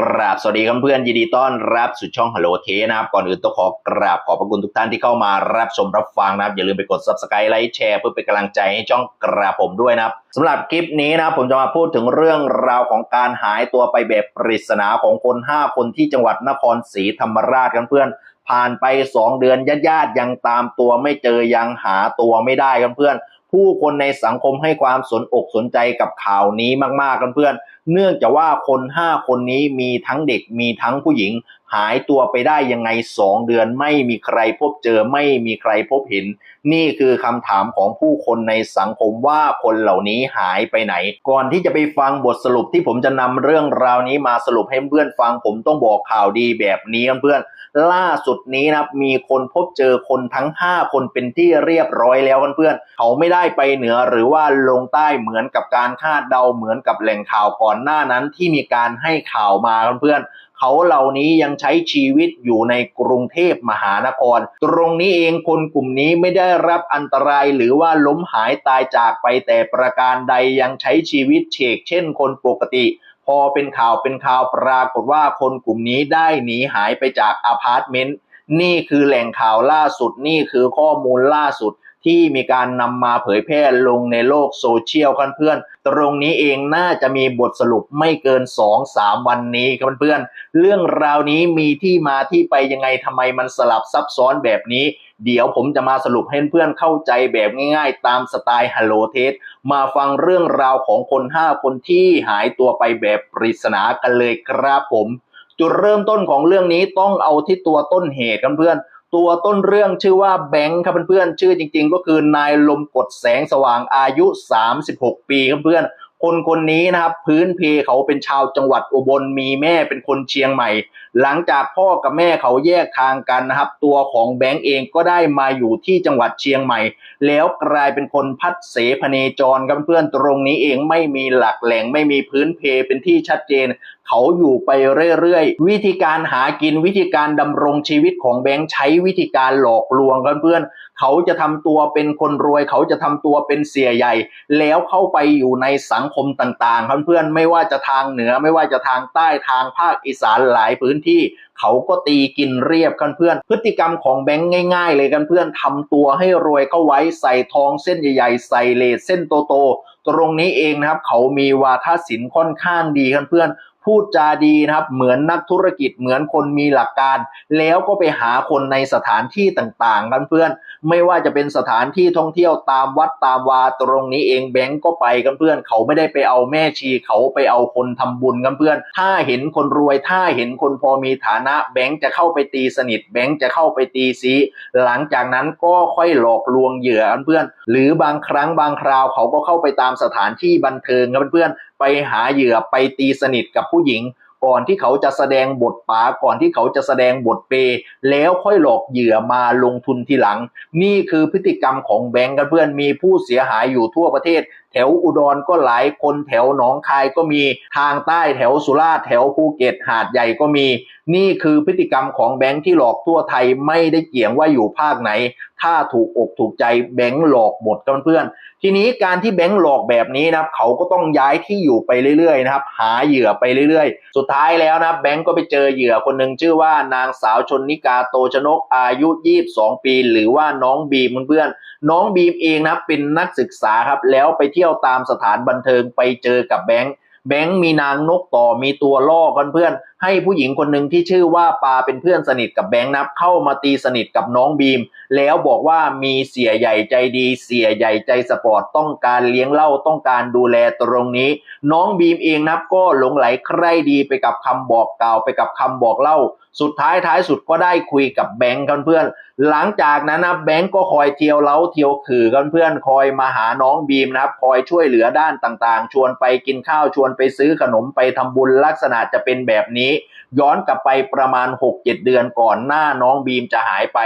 กราบสวัสดีครับเพื่อนยินดีต้อนรับสู่ช่องฮัลโหลเทนะครับ ก่อนอื่นต้องขอกราบขอบพระคุณทุกท่านที่เข้ามารับชมรับฟังนะครับ อย่าลืมไปกด subscribe ไลค์แชร์เพื่อเป็นกำลังใจให้ช่องกราบผมด้วยนะครับสำหรับคลิปนี้นะผมจะมาพูดถึงเรื่องราวของการหายตัวไปแบบปริศนาของคน 5 คนที่จังหวัดนครศรีธรรมราชกันเพื่อนผ่านไป 2 เดือนญาติๆยังตามตัวไม่เจอยังหาตัวไม่ได้กันเพื่อนผู้คนในสังคมให้ความสนอกสนใจกับข่าวนี้มากๆกันเพื่อนเนื่องจากว่าคน 5 คนนี้มีทั้งเด็กมีทั้งผู้หญิง หายตัวไปได้ยังไง 2 เดือนไม่มีใครพบเจอไม่มีใครพบเห็น นี่คือคำถามของผู้คนในสังคมว่าคนเหล่านี้หายไปไหน ก่อนที่จะไปฟังบทสรุปที่ผมจะนำเรื่องราวนี้มาสรุปให้เพื่อนฟังผมต้องบอกข่าวดีแบบนี้เพื่อนล่าสุดนี้นะครับมีคนพบเจอคนทั้ง 5 คนเป็นที่เรียบร้อยแล้วเพื่อนๆเขาไม่ได้ไปเหนือหรือว่าลงใต้เหมือนกับการคาดเดาเหมือนกับแหล่งข่าวก่อนอนหน้านั้นที่มีการให้ข่าวมาเพื่อนๆเขาเหล่านี้ยังใช้ชีวิตอยู่ในกรุงเทพมหานคร ตรงนี้เองคนกลุ่มนี้ไม่ได้รับอันตรายหรือว่าล้มหายตายจากไปแต่ประการใดยังใช้ชีวิตเฉกเช่นคนปกติพอเป็นข่าวเป็นข่าวปรากฏว่าคนกลุ่มนี้ได้หนีหายไปจากอพาร์ตเมนต์นี่คือแหล่งข่าวล่าสุดนี่คือข้อมูลล่าสุด ที่มีการนำมาเผยแพร่ลงในโลกโซเชียลกันเพื่อนตรงนี้เองน่าจะมีบทสรุปไม่เกิน 2-3 วันนี้ครับเพื่อนเรื่องราวนี้มีที่มาที่ไปยังไงทำไมมันสลับซับซ้อนแบบนี้ เดี๋ยวผมจะมาสรุปให้เพื่อนเข้าใจแบบง่ายๆ ตามสไตล์ฮัลโลเทสมาฟังเรื่องราวของคน 5 คนที่หายตัวไปแบบปริศนากันเลยครับผม จุดเริ่มต้นของเรื่องนี้ต้องเอาที่ตัวต้นเหตุกันเพื่อน ตัวต้นเรื่องชื่อว่าแบงค์ครับเพื่อนๆ ชื่อจริงๆ ก็คือนายลมกดแสงสว่างอายุ 36 ปีครับเพื่อน คนคนนี้นะครับพื้นเพเขาเป็นชาวจังหวัดอุบลมีแม่เป็นคนเชียงใหม่ หลังจากพ่อกับแม่เขาแยกทางกันนะครับ ตัวของแบงค์เองก็ได้มาอยู่ที่จังหวัดเชียงใหม่ แล้วกลายเป็นคนพัดเสพเนจรกันเพื่อนตรงนี้เองไม่มีหลักแหล่งไม่มีพื้นเพเป็นที่ชัดเจน เขาอยู่ไปเรื่อยๆ วิธีการหากินวิธีการดำรงชีวิตของแบงค์ใช้วิธีการหลอกลวงกันเพื่อนเขาจะทำตัวเป็นคนรวย เขาจะทำตัวเป็นเสียใหญ่ แล้วเข้าไปอยู่ในสังคมต่างๆเพื่อนๆไม่ว่าจะทางเหนือไม่ว่าจะทางใต้ทางภาคอีสานหลายพื้นที่เขาก็ตีกินเรียบกันเพื่อน พฤติกรรมของแบงค์ง่ายๆ เลยกันเพื่อนทำตัวให้รวยเข้าไว้ใส่ทองเส้นใหญ่ๆ ใส่เลสเส้นโตๆตรงนี้เองนะครับ เขามีวาทศิลป์ค่อนข้างดีกันเพื่อน พูดจาดีนะครับ เหมือนนักธุรกิจเหมือนคนมีหลักการ แล้วก็ไปหาคนในสถานที่ต่างๆกันเพื่อน ไม่ว่าจะเป็นสถานที่ท่องเที่ยวตามวัดตามวาตรงนี้เองแบงก์ก็ไปกันเพื่อน เขาไม่ได้ไปเอาแม่ชีเขาไปเอาคนทำบุญกันเพื่อน ถ้าเห็นคนรวยถ้าเห็นคนพอมีฐานะแบงก์จะเข้าไปตีสนิทแบงก์จะเข้าไปตีซีหลังจากนั้นก็ค่อยหลอกลวงเหยื่อกันเพื่อน หรือบางครั้งบางคราวเขาก็เข้าไปตามสถานที่บันเทิงกันเพื่อน ไปหาเหยื่อไปตีสนิทกับผู้หญิง ก่อนที่เขาจะแสดงบทป๋าก่อนที่เขาจะแสดงบทเป แล้วค่อยหลอกเหยื่อมาลงทุนทีหลัง นี่คือพฤติกรรมของแบงก์กันเพื่อนมีผู้เสียหายอยู่ทั่วประเทศ แถวอุดรก็หลายคนแถวหนองคายก็มีทางใต้แถวสุราษฎร์แถวภูเก็ตหาดใหญ่ก็มี นี่คือพฤติกรรมของแบงก์ที่หลอกทั่วไทยไม่ได้เกี่ยงว่าอยู่ภาคไหน ถ้าถูกอกถูกใจแบงก์หลอกหมดกันเพื่อนทีนี้การที่แบงก์หลอกแบบนี้นะครับเขาก็ต้องย้ายที่อยู่ไปเรื่อยๆนะครับ หาเหยื่อไปเรื่อยๆ สุดท้ายแล้วนะแบงก์ก็ไปเจอเหยื่อคนหนึ่งชื่อว่านางสาวชนนิกาโตชนกอายุ 22 ปี หรือว่าน้องบีมเพื่อนๆน้องบีมเองนะเป็นนักศึกษาครับ แล้วไปเที่ยวตามสถานบันเทิงไปเจอกับแบงก์แบงค์มีนางนกต่อมีตัวล่อกันเพื่อน ให้ผู้หญิงคนหนึ่งที่ชื่อว่าปาเป็นเพื่อนสนิทกับแบงค์นับเข้ามาตีสนิทกับน้องบีม แล้วบอกว่ามีเสียใหญ่ใจดี เสียใหญ่ใจสปอร์ตต้องการเลี้ยงเล้าต้องการดูแลตรงนี้ น้องบีมเองนับก็หลงไหลใคร่ดีไปกับคำบอกกล่าวไปกับคำบอกเล่า สุดท้ายท้ายสุดก็ได้คุยกับแบงค์กันเพื่อน หลังจากนั้นนะแบงค์ก็คอยเที่ยวเล้าเที่ยวขือกันเพื่อนคอยมาหาน้องบีมนะครับคอยช่วยเหลือด้านต่างๆ ชวนไปกินข้าวชวนไปซื้อขนมไปทำบุญลักษณะจะเป็นแบบนี้ย้อนกลับไปประมาณ 6-7 เดือนก่อนหน้าน้องบีมจะหายไป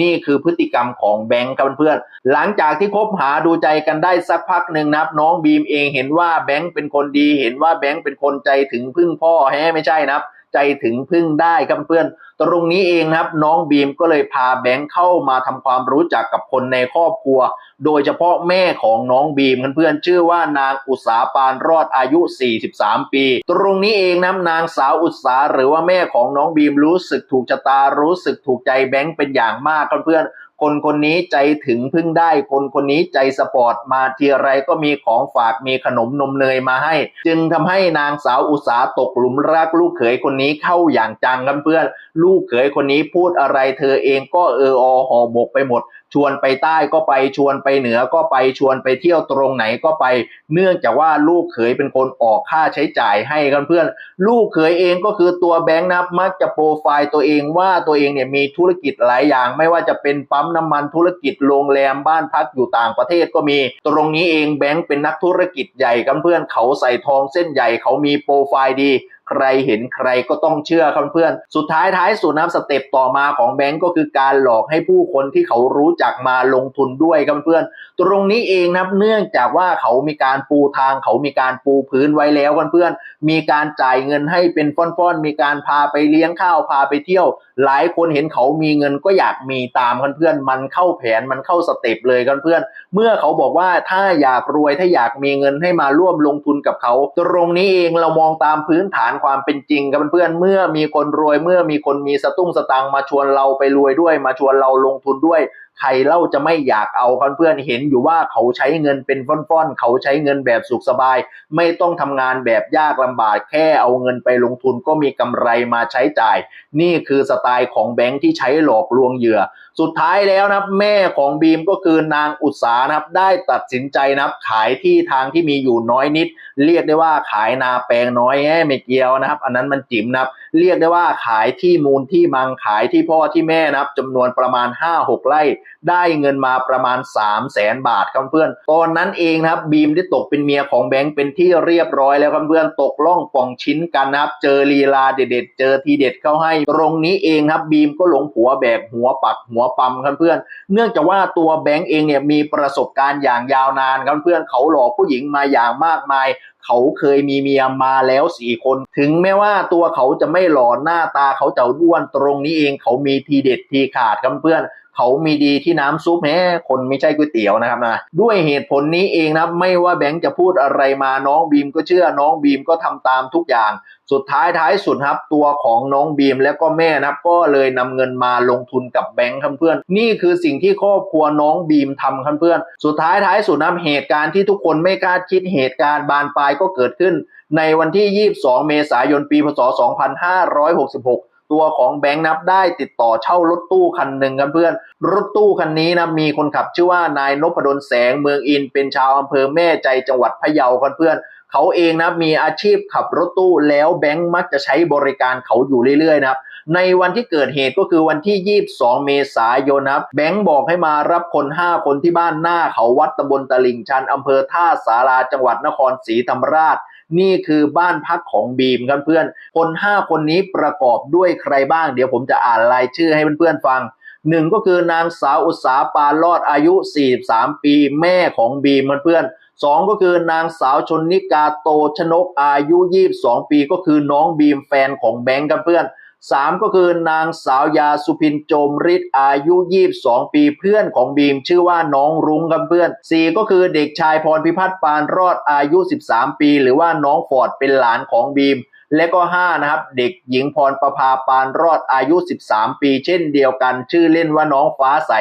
นี่คือพฤติกรรมของแบงค์ครับเพื่อนๆหลังจากที่คบหาดูใจกันได้สักพักหนึ่งนะครับ น้องบีมเองเห็นว่าแบงค์เป็นคนดี เห็นว่าแบงค์เป็นคนใจถึงพึ่งพ่อแฮไม่ใช่นะครับ ใจถึงพึ่งได้ครับเพื่อน ตรงนี้เองนะครับน้องบีมก็เลยพาแบงค์เข้ามาทำความรู้จักกับคนในครอบครัว โดยเฉพาะแม่ของน้องบีมเพื่อนๆชื่อว่านางอุษาปานรอดอายุ 43 ปี ตรงนี้เองนะนางสาวอุษาหรือว่าแม่ของน้องบีมรู้สึกถูกชะตารู้สึกถูกใจแบงค์เป็นอย่างมากเพื่อนๆ คนคนนี้ใจถึงพึ่งได้ คนคนนี้ใจสปอร์ตมาทีไรก็มีของฝากมีขนมนมเนยมาให้ จึงทำให้นางสาวอุสาตกหลุมรักลูกเขยคนนี้เข้าอย่างจังกันเพื่อน ลูกเขยคนนี้พูดอะไรเธอเองก็เอออหอบกไปหมดชวนไปใต้ก็ไปชวนไปเหนือก็ไปชวนไปเที่ยวตรงไหนก็ไป เนื่องจากว่าลูกเขยเป็นคนออกค่าใช้จ่ายให้กันเพื่อน ลูกเขยเองก็คือตัวแบงค์นับมักจะโปรไฟล์ตัวเองว่าตัวเองเนี่ยมีธุรกิจหลายอย่าง ไม่ว่าจะเป็นปั๊มน้ำมันธุรกิจโรงแรมบ้านพักอยู่ต่างประเทศก็มี ตรงนี้เองแบงค์เป็นนักธุรกิจใหญ่กันเพื่อนเขาใส่ทองเส้นใหญ่เขามีโปรไฟล์ดี ใครเห็นใครก็ต้องเชื่อครับเพื่อน สุดท้ายท้ายสุดนะสเต็ปต่อมาของแบงก์ก็คือการหลอกให้ผู้คนที่เขารู้จักมาลงทุนด้วยครับเพื่อน ตรงนี้เองนะเนื่องจากว่าเขามีการปูทางเขามีการปูพื้นไว้แล้วกันเพื่อน มีการจ่ายเงินให้เป็นฟ่อนๆ มีการพาไปเลี้ยงข้าวพาไปเที่ยว หลายคนเห็นเขามีเงินก็อยากมีตามกันเพื่อน มันเข้าแผนมันเข้าสเต็ปเลยกันเพื่อน เมื่อเขาบอกว่าถ้าอยากรวยถ้าอยากมีเงินให้มาร่วมลงทุนกับเขา ตรงนี้เองเรามองตามพื้นฐานความเป็นจริงกับเพื่อนเมื่อมีคนรวยเมื่อมีคนมีสตุ้งสตังมาชวนเราไปรวยด้วย มาชวนเราลงทุนด้วย ใครเล่าจะไม่อยากเอาเพื่อนเห็นอยู่ว่าเขาใช้เงินเป็นฟ่อนๆเขาใช้เงินแบบสุขสบาย ไม่ต้องทำงานแบบยากลำบากแค่เอาเงินไปลงทุนก็มีกำไรมาใช้จ่าย นี่คือสไตล์ของแบงค์ที่ใช้หลอกลวงเหยื่อ สุดท้ายแล้วนะแม่ของบีมก็คือนางอุตสานะครับได้ตัดสินใจนะขายที่ทางที่มีอยู่น้อยนิด เรียกได้ว่าขายนาแปลงน้อยแง่ไม่เกี่ยวนะครับ อันนั้นมันจิ๋มนะครับเรียกได้ว่าขายที่มูลที่มังขายที่พ่อที่แม่นะครับจำนวนประมาณ 5-6 ไร่ ได้เงินมาประมาณ 3 0 0แสนบาทครับเพื่อนตอนนั้นเองนะครับบีมได้ตกเป็นเมียของแบงค์เป็นที่เรียบร้อยแล้วครับเพื่อนตกล่องป่องชิ้นกันนะครับ เจอลีลาเด็ดๆเจอทีเด็ดเข้าให้ ตรงนี้เองครับบีมก็หลงผัวแบบหัวปักหัวปั๊มครับเพื่อน เนื่องจากว่าตัวแบงค์เองเนี่ยมีประสบการณ์อย่างยาวนานครับเพื่อนเขาหลอกผู้หญิงมาอย่างมากมาย เขาเคยมีเมียมาแล้วสี่คน ถึงแม้ว่าตัวเขาจะไม่หล่อหน้าตาเขาจะด้วนตรงนี้เองเขามีทีเด็ดทีขาดครับเพื่อน เขามีดีที่น้ำซุปแม้คนไม่ใช่ก๋วยเตี๋ยวนะครับนะด้วยเหตุผลนี้เองนะไม่ว่าแบงค์จะพูดอะไรมาน้องบีมก็เชื่อน้องบีมก็ทำตามทุกอย่าง สุดท้ายท้ายสุดครับตัวของน้องบีมแล้วก็แม่นะครับก็เลยนำเงินมาลงทุนกับแบงค์ครับเพื่อน นี่คือสิ่งที่ครอบครัวน้องบีมทำครับเพื่อน สุดท้ายท้ายสุดนะเหตุการณ์ที่ทุกคนไม่คาดคิดเหตุการณ์บานปลายก็เกิดขึ้น ในวันที่ 22 เมษายนปีพศ 2566 ตัวของแบงค์นับได้ติดต่อเช่ารถตู้คันหนึ่งกันเพื่อน รถตู้คันนี้นะมีคนขับชื่อว่านายนพดลแสงเมืองอินเป็นชาวอำเภอแม่ใจจังหวัดพะเยากันเพื่อนเขาเองนะมีอาชีพขับรถตู้แล้วแบงค์มักจะใช้บริการเขาอยู่เรื่อยๆนะครับในวันที่เกิดเหตุก็คือวันที่ 22 เมษายนนะครับแบงค์บอกให้มารับคน 5 คนที่บ้านหน้าเขาวัดตำบลตลิ่งชันอำเภอท่าสาราจังหวัดนครศรีธรรมราช นี่คือบ้านพักของบีมครับเพื่อน คน 5 คนนี้ประกอบด้วยใครบ้าง เดี๋ยวผมจะอ่านรายชื่อให้เพื่อนๆฟังหนึ่งก็คือนางสาวอุษาปาลอดอายุ 43 ปี แม่ของบีมเพื่อนสองก็คือนางสาวชนนิกาโตชนกอายุ 22 ปี ก็คือน้องบีมแฟนของแบงค์ครับเพื่อน สามก็คือนางสาวยาสุพินโจมฤทธิ์อายุ 22 ปีเพื่อนของบีมชื่อว่าน้องรุ้งครับเพื่อนสี่ก็คือเด็กชายพรพิพัฒน์ปานรอดอายุ 13 ปี หรือว่าน้องฟอร์ดเป็นหลานของบีม และก็ 5 นะครับ เด็กหญิงพรประภาปานรอดอายุ 13 ปี เช่นเดียวกัน ชื่อเล่นว่าน้องฟ้าใส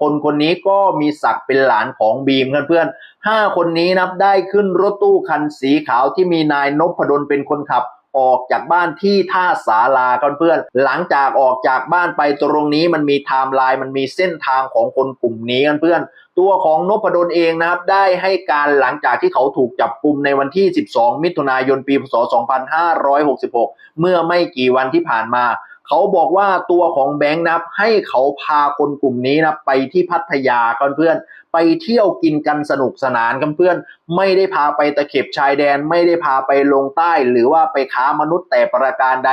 คนคนนี้ก็มีศักดิ์เป็นหลานของบีมเพื่อนๆห้าคนนี้นับได้ขึ้นรถตู้คันสีขาวที่มีนายนพดลเป็นคนขับ ออกจากบ้านที่ท่าสาลากันเพื่อนหลังจากออกจากบ้านไปตรงนี้มันมีไทม์ไลน์มันมีเส้นทางของคนกลุ่มนี้กันเพื่อน ตัวของนพดลเองนะครับได้ให้การหลังจากที่เขาถูกจับกลุ่มในวันที่ 12 มิถุนายนปีพศ 2566 เมื่อไม่กี่วันที่ผ่านมา เขาบอกว่าตัวของแบงค์นับให้เขาพาคนกลุ่มนี้นะไปที่พัทยากันเพื่อน ไปเที่ยวกินกันสนุกสนานกันเพื่อน ไม่ได้พาไปตะเข็บชายแดน ไม่ได้พาไปลงใต้ หรือว่าไปค้ามนุษย์แต่ประการใด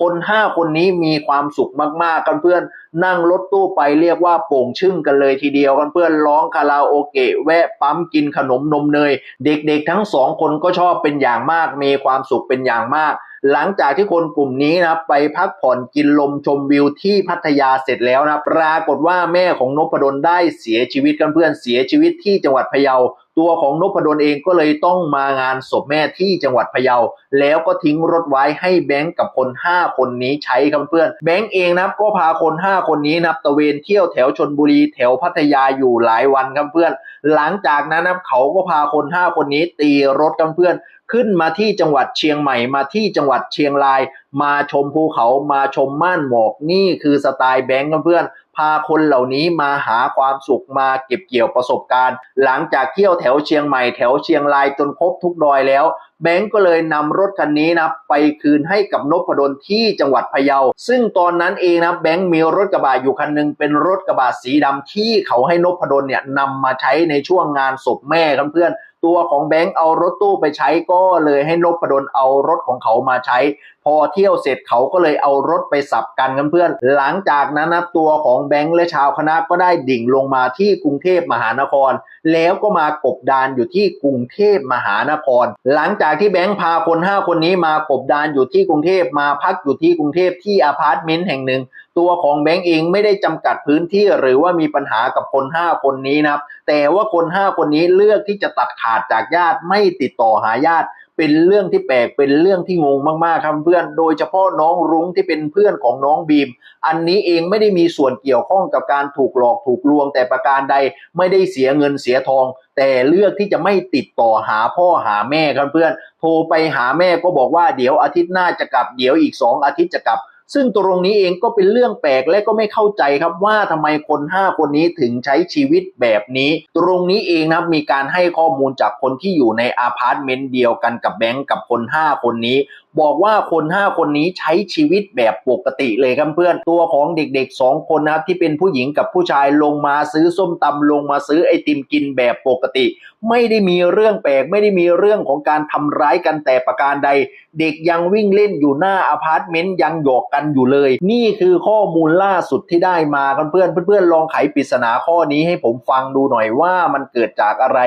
คนห้าคนนี้มีความสุขมากๆกันเพื่อน นั่งรถตู้ไปเรียกว่าโป่งชึ่งกันเลยทีเดียวกันเพื่อนร้องคาราโอเกะแวะปั๊มกินขนมนมเนย เด็กๆทั้งสองคนก็ชอบเป็นอย่างมากมีความสุขเป็นอย่างมาก หลังจากที่คนกลุ่มนี้นะไปพักผ่อนกินลมชมวิวที่พัทยาเสร็จแล้วนะปรากฏว่าแม่ของนพดลได้เสียชีวิตกันเพื่อนเสียชีวิตที่จังหวัดพะเยาตัวของนพดลเองก็เลยต้องมางานศพแม่ที่จังหวัดพะเยา แล้วก็ทิ้งรถไว้ให้แบงก์กับคน 5 คนนี้ใช้ครับเพื่อนแบงก์เองนะก็พาคน 5 คนนี้นะตะเวนเที่ยวแถวชนบุรีแถวพัทยาอยู่หลายวันครับเพื่อน หลังจากนั้นนะเขาก็พาคน 5 คนนี้ตีรถกันเพื่อน ขึ้นมาที่จังหวัดเชียงใหม่มาที่จังหวัดเชียงราย มาชมภูเขามาชมม่านหมอกนี่คือสไตล์แบงก์เพื่อนพาคนเหล่านี้มาหาความสุขมาเก็บเกี่ยวประสบการณ์ หลังจากเที่ยวแถวเชียงใหม่แถวเชียงรายจนครบทุกดอยแล้ว แบงก์ก็เลยนำรถคันนี้นะไปคืนให้กับนพดลที่จังหวัดพะเยา ซึ่งตอนนั้นเองนะแบงก์มีรถกระบะอยู่คันหนึงเป็นรถกระบะสีดำที่เขาให้นพดลเนี่ยนำมาใช้ในช่วงงานศพแม่ครับเพื่อน ตัวของแบงก์เอารถตู้ไปใช้ก็เลยให้นพดลเอารถของเขามาใช้ พอเที่ยวเสร็จเขาก็เลยเอารถไปสับกันกันเพื่อน หลังจากนั้นนะตัวของแบงค์และชาวคณะก็ได้ดิ่งลงมาที่กรุงเทพมหานคร แล้วก็มากบดานอยู่ที่กรุงเทพมหานคร หลังจากที่แบงค์พาคน 5 คนนี้มากบดานอยู่ที่กรุงเทพมาพักอยู่ที่กรุงเทพที่อพาร์ตเมนต์แห่งหนึ่ง ตัวของแบงค์เองไม่ได้จำกัดพื้นที่หรือว่ามีปัญหากับคน 5 คนนี้นะครับ แต่ว่าคน 5 คนนี้เลือกที่จะตัดขาดจากญาติไม่ติดต่อหาญาติ เป็นเรื่องที่แปลกเป็นเรื่องที่งงมากๆครับเพื่อน โดยเฉพาะน้องรุ้งที่เป็นเพื่อนของน้องบีม อันนี้เองไม่ได้มีส่วนเกี่ยวข้องกับการถูกหลอกถูกลวง แต่ประการใดไม่ได้เสียเงินเสียทอง แต่เลือกที่จะไม่ติดต่อหาพ่อหาแม่ครับเพื่อน โทรไปหาแม่ก็บอกว่าเดี๋ยวอาทิตย์หน้าจะกลับเดี๋ยวอีกสองอาทิตย์จะกลับ ซึ่งตรงนี้เองก็เป็นเรื่องแปลกและก็ไม่เข้าใจครับว่าทำไมคน 5 คนนี้ถึงใช้ชีวิตแบบนี้ ตรงนี้เองนะครับมีการให้ข้อมูลจากคนที่อยู่ในอาพาร์ตเมนต์เดียวกันกับแบงก์กับคน 5 คนนี้ บอกว่าคน 5 คนนี้ใช้ชีวิตแบบปกติเลยครับเพื่อน ตัวของเด็กๆ 2 คนนะครับที่เป็นผู้หญิงกับผู้ชายลงมาซื้อส้มตำลงมาซื้อไอติมกินแบบปกติ ไม่ได้มีเรื่องแปลก ไม่ได้มีเรื่องของการทำร้ายกันแต่ประการใด เด็กยังวิ่งเล่นอยู่หน้าอพาร์ตเมนต์ยังหยอกกันอยู่เลย นี่คือข้อมูลล่าสุดที่ได้มากันเพื่อนเพื่อนๆลองไขปริศนาข้อนี้ให้ผมฟังดูหน่อยว่ามันเกิดจากอะไร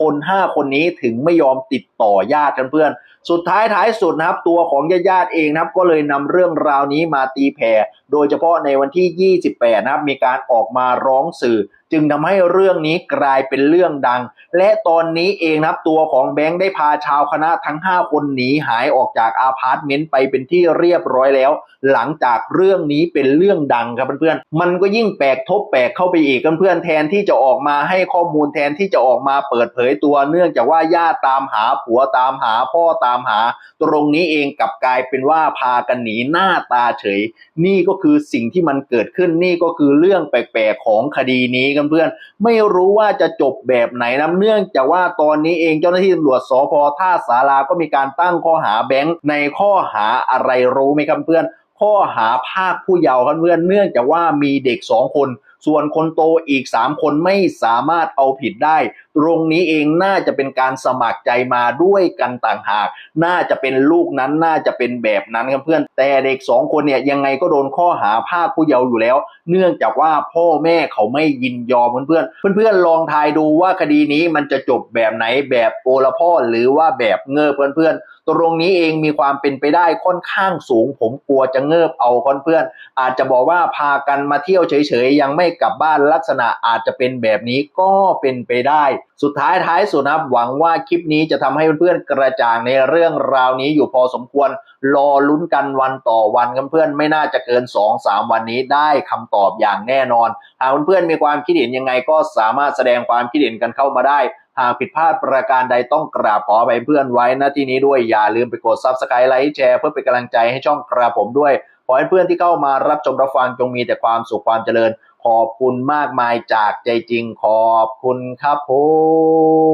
คน 5 คนนี้ถึงไม่ยอมติดต่อญาติกันเพื่อน สุดท้ายท้ายสุดนะครับ ตัวของญาติญาติเองนะครับ ก็เลยนำเรื่องราวนี้มาตีแผ่ โดยเฉพาะในวันที่ 28 นะครับ มีการออกมาร้องสื่อ จึงทำให้เรื่องนี้กลายเป็นเรื่องดัง และตอนนี้เองนะครับ ตัวของแบงค์ได้พาชาวคณะทั้ง 5 คนหนีหายออกจากอาพาร์ตเมนต์ไปเป็นที่เรียบร้อยแล้ว หลังจากเรื่องนี้เป็นเรื่องดังครับเพื่อนๆมันก็ยิ่งแปลกทบแปลกเข้าไปอีกเพื่อนๆแทนที่จะออกมาให้ข้อมูลแทนที่จะออกมาเปิดเผยตัวเนื่องจากว่าญาติตามหาผัวตามหาพ่อตามหา ตรงนี้เองกลับกลายเป็นว่าพากันหนีหน้าตาเฉย นี่ก็คือสิ่งที่มันเกิดขึ้นนี่ก็คือเรื่องแปลกๆของคดีนี้กันเพื่อน ไม่รู้ว่าจะจบแบบไหนนะเนื่องจากว่าตอนนี้เองเจ้าหน้าที่ตำรวจสพท่าสาราก็มีการตั้งข้อหาแบงค์ในข้อหาอะไรรู้ไหมครับเพื่อน ข้อหาภาคผู้เยาว์ครับเพื่อนเนื่องจากว่ามีเด็กสองคนส่วนคนโตอีก 3 คนไม่สามารถเอาผิดได้ ตรงนี้เองน่าจะเป็นการสมัครใจมาด้วยกันต่างหาก น่าจะเป็นลูกนั้นน่าจะเป็นแบบนั้นครับเพื่อน แต่เด็ก 2 คนเนี่ยยังไงก็โดนข้อหาภาคผู้เยาว์อยู่แล้ว เนื่องจากว่าพ่อแม่เขาไม่ยินยอมเพื่อนเพื่อนๆลองทายดูว่าคดีนี้มันจะจบแบบไหนแบบโอละพ่อหรือว่าแบบเงือบเพื่อนๆตรงนี้เองมีความเป็นไปได้ค่อนข้างสูง ผมกลัวจะเงิบเอาเพื่อนๆอาจจะบอกว่าพากันมาเที่ยวเฉยๆ ยังไม่กลับบ้านลักษณะอาจจะเป็นแบบนี้ก็เป็นไปได้สุดท้ายท้ายสุดนะครับ หวังว่าคลิปนี้จะทำให้เพื่อนๆกระจ่างในเรื่องราวนี้อยู่พอสมควร รอลุ้นกันวันต่อวันกันเพื่อนไม่น่าจะเกิน 2-3 วันนี้ได้คำตอบอย่างแน่นอน หากเพื่อนๆมีความคิดเห็นยังไงก็สามารถแสดงความคิดเห็นกันเข้ามาได้หากผิดพลาดประการใดต้องกราบขอไปเพื่อนไว้ณที่นี้ด้วยอย่าลืมไปกด subscribe ไลค์แชร์เพื่อเป็นกำลังใจให้ช่องกราผมด้วย ขอให้เพื่อนที่เข้ามารับชมรับฟังจงมีแต่ความสุขความเจริญ ขอบคุณมากมายจากใจจริงขอบคุณครับผ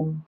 ม